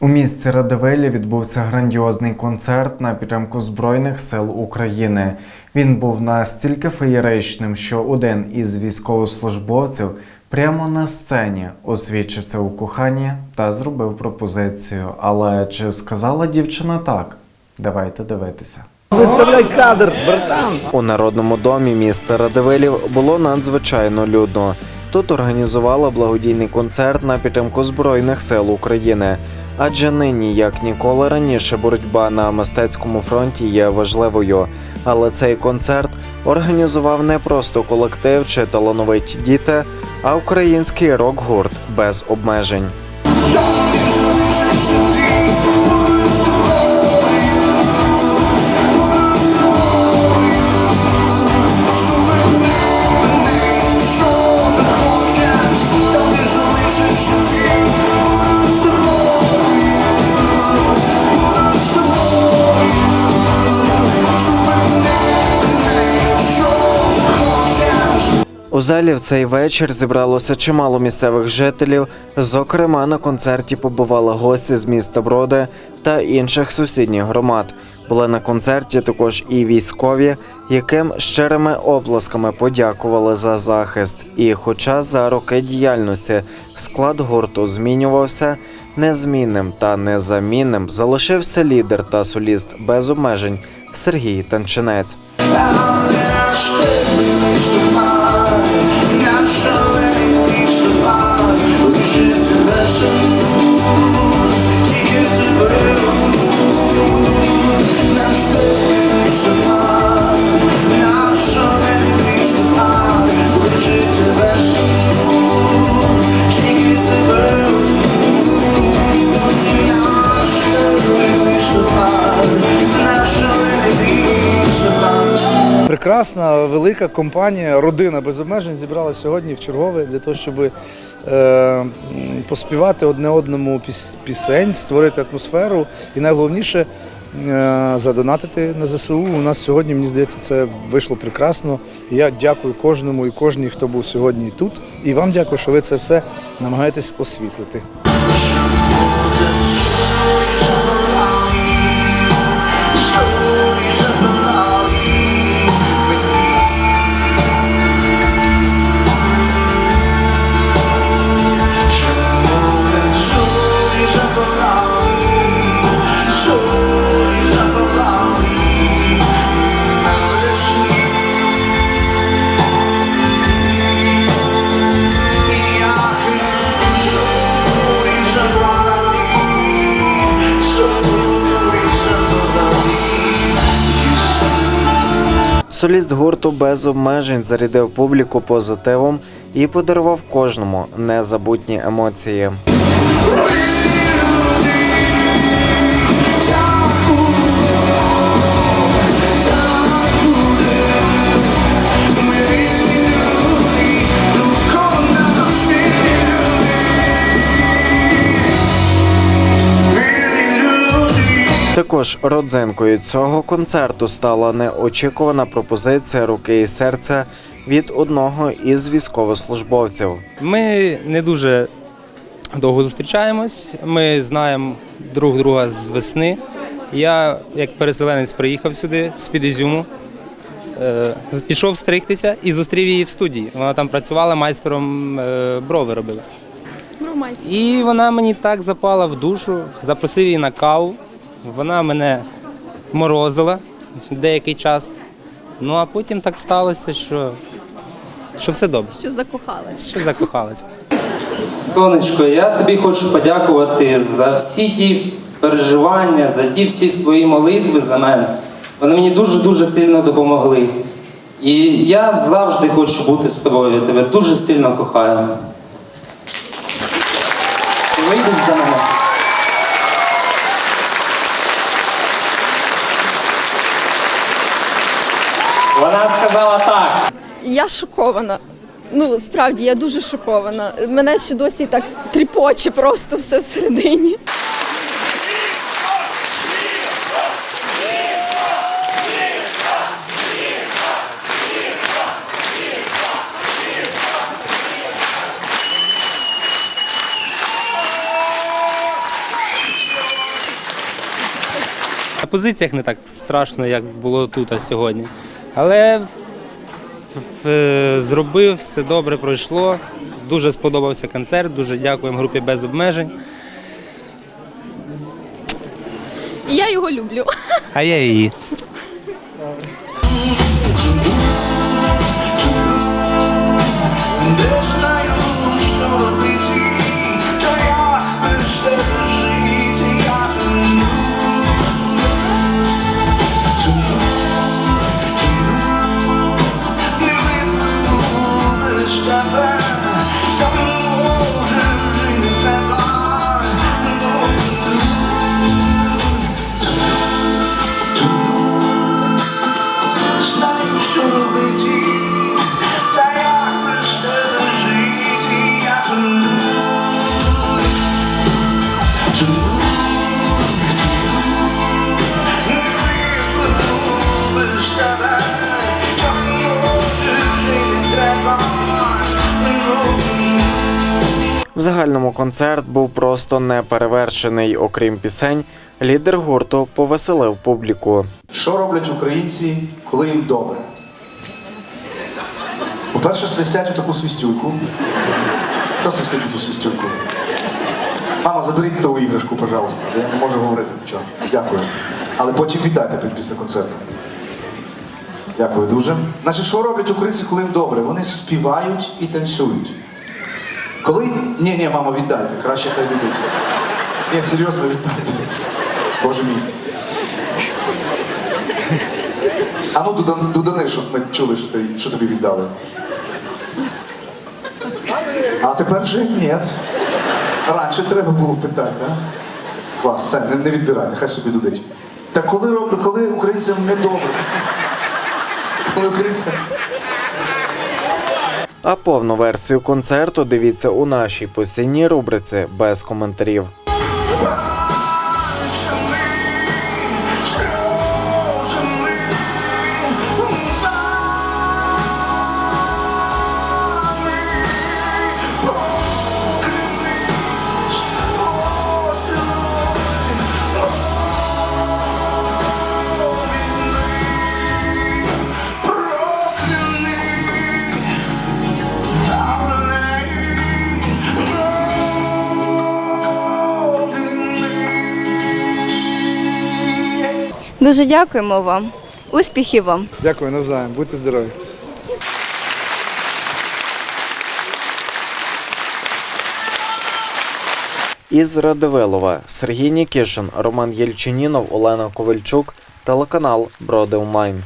У місті Радивилі відбувся грандіозний концерт на підтримку Збройних сил України. Він був настільки феєричним, що один із військовослужбовців прямо на сцені освідчився у коханні та зробив пропозицію. Але чи сказала дівчина так? Давайте дивитися. Виставляй кадр, братан. У народному домі міста Радивилів було надзвичайно людно. Тут організувала благодійний концерт на підтримку Збройних сил України. Адже нині, як ніколи раніше, боротьба на мистецькому фронті є важливою. Але цей концерт організував не просто колектив чи талановиті діти, а український рок-гурт без обмежень. У залі в цей вечір зібралося чимало місцевих жителів. Зокрема, на концерті побували гості з міста Броди та інших сусідніх громад. Були на концерті також і військові, яким щирими оплесками подякували за захист. І, хоча за роки діяльності склад гурту змінювався, незмінним та незамінним залишився лідер та соліст без обмежень Сергій Танчинець. Прекрасна велика компанія, родина без обмежень зібралася сьогодні в чергове для того, щоб е, поспівати одне одному піс- пісень, створити атмосферу і найголовніше е, задонатити на ЗСУ. У нас сьогодні, мені здається, це вийшло прекрасно. Я дякую кожному і кожній, хто був сьогодні тут. І вам дякую, що ви це все намагаєтесь освітлити. Соліст гурту без обмежень зарядив публіку позитивом і подарував кожному незабутні емоції. Також родзинкою цього концерту стала неочікувана пропозиція руки і серця від одного із військовослужбовців. Ми не дуже довго зустрічаємось. Ми знаємо друг друга з весни. Я, як переселенець, приїхав сюди з-під Ізюму, е, пішов стригтися і зустрів її в студії. Вона там працювала майстером е, брови робила. І вона мені так запала в душу, запросив її на каву. Вона мене морозила деякий час. Ну а потім так сталося, що, що все добре, Що закохалась. що закохалася. Сонечко, я тобі хочу подякувати за всі ті переживання, за ті всі твої молитви за мене. Вони мені дуже-дуже сильно допомогли. І я завжди хочу бути з тобою. Я тебе дуже сильно кохаю. Ти вийдеш за мене? Вона сказала так. Я шокована. Ну, справді, я дуже шокована. Мене ще досі так тріпоче просто все всередині. На позиціях не так страшно, як було тут а сьогодні. Але е, зробив, все добре пройшло. Дуже сподобався концерт. Дуже дякуємо групі без обмежень. І я його люблю. А я її. В загальному концерт був просто неперевершений. Окрім пісень, лідер гурту повеселив публіку. Що роблять українці, коли їм добре? По-перше, свистять у таку свистюльку. Хто свистить у ту свистюльку? Мама, заберіть ту іграшку, пожалуйста. Я не можу говорити нічого. Дякую. Але потім віддайте під- після концерту. Дякую дуже. Значить, що роблять українці, коли їм добре? Вони співають і танцюють. Коли. Ні, ні, мама, віддайте. Краще хай любить. Ні, серйозно віддайте. Боже мій. А ну Дудан- Дудани, щоб ми чули, що, ти, що тобі віддали. А тепер вже ні. Раніше треба було питати, да? Клас, все, не, не відбирайте, хай собі дудить. Та коли, роб- коли українцям не добре? Коли українцям. А повну версію концерту дивіться у нашій постійній рубриці без коментарів. Дуже дякуємо вам. Успіхів вам! Дякую, навзаєм. Будьте здорові. Із Радивилова Сергій Нікішин, Роман Єльчинінов, Олена Ковальчук, телеканал Броди Онлайн.